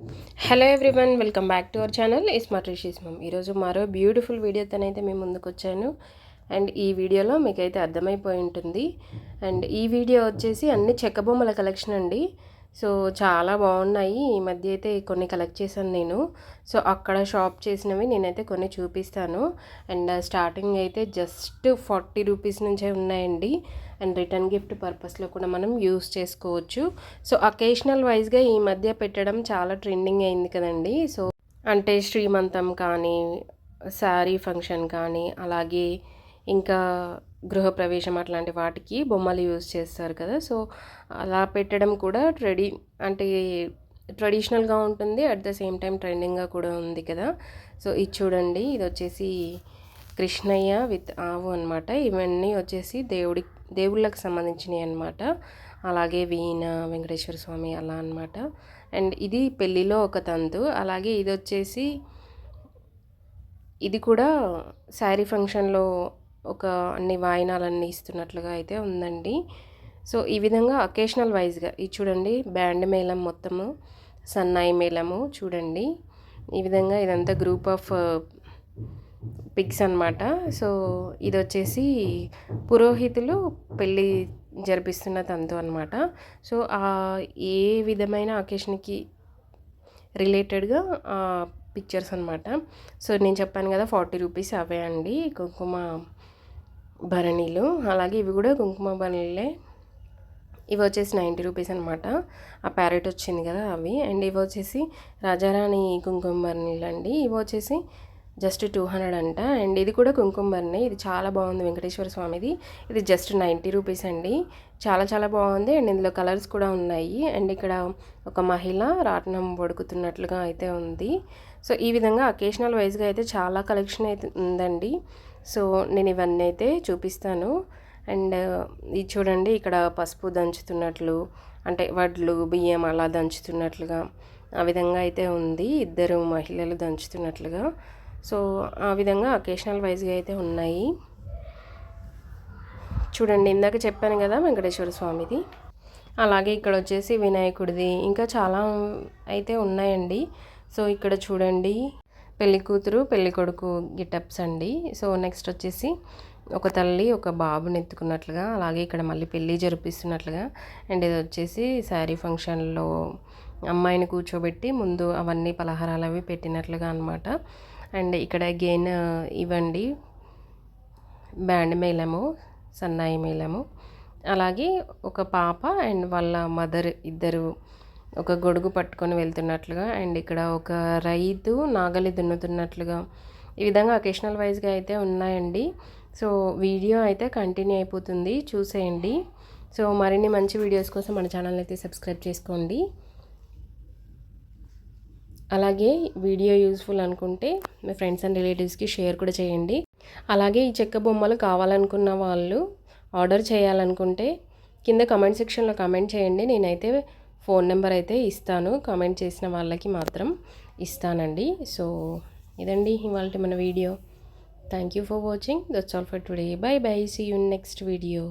Hello everyone welcome back to our channel smart Rishi's mom ఈరోజు మరో beautiful వీడియోతోనైతే మేము ముందుకు వచ్చాను. అండ్ ఈ వీడియోలో మీకైతే అర్థమైపోయి ఉంటుంది. అండ్ ఈ వీడియో వచ్చేసి అన్ని చెక్క బొమ్మల కలెక్షన్ అండి. సో చాలా బాగున్నాయి ఈ మధ్య అయితే కొన్ని కలెక్ట్ చేశాను నేను. సో అక్కడ షాప్ చేసినవి నేనైతే కొన్ని చూపిస్తాను. అండ్ స్టార్టింగ్ అయితే జస్ట్ ఫార్టీ రూపీస్ నుంచే ఉన్నాయండి. అండ్ రిటర్న్ గిఫ్ట్ పర్పస్లో కూడా మనం యూస్ చేసుకోవచ్చు. సో అకేషనల్ వైజ్గా ఈ మధ్య పెట్టడం చాలా ట్రెండింగ్ అయింది కదండి. సో అంటే శ్రీమంతం కానీ శారీ ఫంక్షన్ కానీ అలాగే ఇంకా గృహప్రవేశం అట్లాంటి వాటికి బొమ్మలు యూజ్ చేస్తారు కదా. సో అలా పెట్టడం కూడా ట్రెడి అంటే ట్రెడిషనల్గా ఉంటుంది. అట్ ద సేమ్ టైం ట్రెండింగ్గా కూడా ఉంది కదా. సో ఇది చూడండి. ఇది వచ్చేసి కృష్ణయ్య విత్ ఆవు అనమాట ఇవన్నీ వచ్చేసి దేవుడి దేవుళ్ళకి సంబంధించినవి అనమాట అలాగే వీణ వెంకటేశ్వర స్వామి అలా అనమాట అండ్ ఇది పెళ్ళిలో ఒక తంతు. అలాగే ఇది వచ్చేసి ఇది కూడా శారీ ఫంక్షన్లో ఒక అన్ని వాయినాలన్నీ ఇస్తున్నట్లుగా అయితే ఉందండి. సో ఈ విధంగా అకేషనల్ వైజ్గా ఇది చూడండి బ్యాండ్ మేళం మొత్తము సన్నాయి మేళము చూడండి. ఈ విధంగా ఇదంతా గ్రూప్ ఆఫ్ పిక్స్ అనమాట సో ఇది వచ్చేసి పురోహితులు పెళ్ళి జరిపిస్తున్న తంతు అనమాట సో ఏ విధమైన అకేషన్కి రిలేటెడ్గా పిక్చర్స్ అనమాట సో నేను చెప్పాను కదా ఫార్టీ రూపీస్ అవే అండి కుంకుమ భరణీలు అలాగే ఇవి కూడా కుంకుమ భరణీలే ఇవి వచ్చేసి నైంటీ రూపీస్ అనమాట ఆ ప్యారెట్ వచ్చింది కదా అవి. అండ్ ఇవి వచ్చేసి రాజారాణి కుంకుమ భరణీలు అండి. ఇవి వచ్చేసి జస్ట్ టూ హండ్రెడ్ అంట. అండ్ ఇది కూడా కుంకుమర్నే ఇది చాలా బాగుంది వెంకటేశ్వర స్వామిది. ఇది జస్ట్ నైంటీ రూపీస్ అండి. చాలా చాలా బాగుంది. అండ్ ఇందులో కలర్స్ కూడా ఉన్నాయి. అండ్ ఇక్కడ ఒక మహిళ రాట్నం వడుకుతున్నట్లుగా అయితే ఉంది. సో ఈ విధంగా అకేషనల్ వైజ్గా అయితే చాలా కలెక్షన్ అయితే ఉందండి. సో నేను ఇవన్నీ అయితే చూపిస్తాను. అండ్ ఇది చూడండి ఇక్కడ పసుపు దంచుతున్నట్లు అంటే వడ్లు బియ్యం అలా దంచుతున్నట్లుగా ఆ విధంగా అయితే ఉంది. ఇద్దరు మహిళలు దంచుతున్నట్లుగా. సో ఆ విధంగా అకేషనల్ వైజ్గా అయితే ఉన్నాయి. చూడండి ఇందాక చెప్పాను కదా వెంకటేశ్వర స్వామిది. అలాగే ఇక్కడ వచ్చేసి వినాయకుడిది. ఇంకా చాలా అయితే ఉన్నాయండి. సో ఇక్కడ చూడండి. పెళ్ళి కూతురు పెళ్ళి కొడుకు గిటప్స్ అండి. సో నెక్స్ట్ వచ్చేసి ఒక తల్లి ఒక బాబుని ఎత్తుకున్నట్లుగా అలాగే ఇక్కడ మళ్ళీ పెళ్ళి జరిపిస్తున్నట్లుగా అండ్ ఇది వచ్చేసి శారీ ఫంక్షన్లో అమ్మాయిని కూర్చోబెట్టి ముందు అవన్నీ పలహారాలు అవి పెట్టినట్లుగా అనమాట అండ్ ఇక్కడ అగైన్ ఇవ్వండి బ్యాండ్ మేళము సన్నాయి మేళము. అలాగే ఒక పాప అండ్ వాళ్ళ మదర్ ఇద్దరు ఒక గొడుగు పట్టుకొని వెళ్తున్నట్లుగా అండ్ ఇక్కడ ఒక రైతు నాగలి దున్నుతున్నట్లుగా. ఈ విధంగా అకేషనల్ వైజ్గా అయితే ఉన్నాయండి. సో వీడియో అయితే కంటిన్యూ అయిపోతుంది. చూసేయండి. సో మరిన్ని మంచి వీడియోస్ కోసం మన ఛానల్ అయితే సబ్స్క్రైబ్ చేసుకోండి. అలాగే వీడియో యూస్ఫుల్ అనుకుంటే మీ ఫ్రెండ్స్ అండ్ రిలేటివ్స్కి షేర్ కూడా చేయండి. అలాగే ఈ చెక్క బొమ్మలు కావాలనుకున్న వాళ్ళు ఆర్డర్ చేయాలనుకుంటే కింద కమెంట్ సెక్షన్లో కమెంట్ చేయండి. నేనైతే ఫోన్ నెంబర్ అయితే ఇస్తాను. కామెంట్ చేసిన వాళ్ళకి మాత్రం ఇస్తానండి. సో ఇదండి ఇవాళ మన video. Thank you for watching that's all for today bye bye see you next video